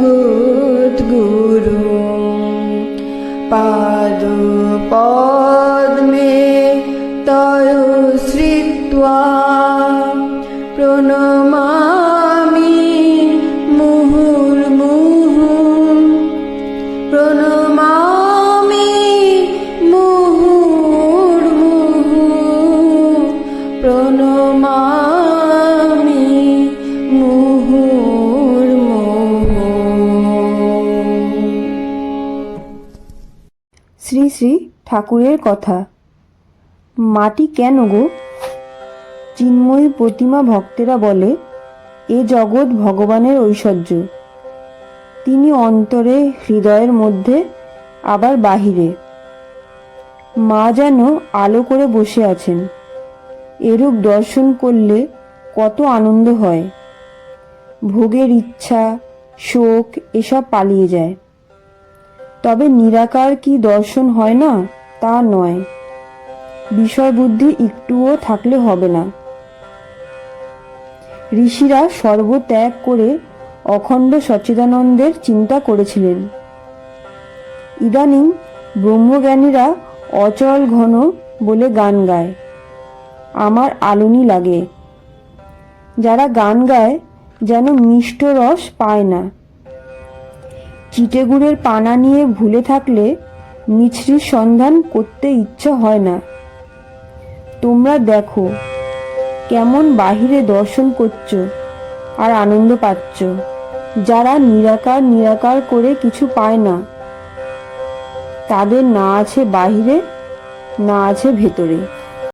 गुरु। শ্রী শ্রী ঠাকুরের কথা। মাটি কেন গো? চিন্ময়ী প্রতিমা ভক্তেরা বলে, এ জগৎ ভগবানের ঐশ্বর্য। তিনি অন্তরে হৃদয়ের মধ্যে, আবার বাহিরে। মা যেন আলো করে বসে আছেন। এরূপ দর্শন করলে কত আনন্দ হয়। ভোগের ইচ্ছা, শোক, এসব পালিয়ে যায়। তবে নিরাকার কি দর্শন হয় না, তা নয়। বিষয় বুদ্ধি একটুও থাকলে হবে না। ঋষিরা সর্বত্যাগ করে অখণ্ড সচ্চিদানন্দের চিন্তা করেছিলেন। ইদানিং ব্রহ্মজ্ঞানীরা অচল ঘন বলে গান গায়। আমার আলুনি লাগে। যারা গান গায়, যেন মিষ্ট রস পায় না। চিটেগুড়ের পানা নিয়ে ভুলে থাকলে মিছরির সন্ধান করতে ইচ্ছা হয় না। তোমরা দেখো কেমন বাহিরে দর্শন করছ আর আনন্দ পাচ্ছ। যারা নিরাকার নিরাকার করে কিছু পায় না, তাদের না আছে বাহিরে, না আছে ভেতরে।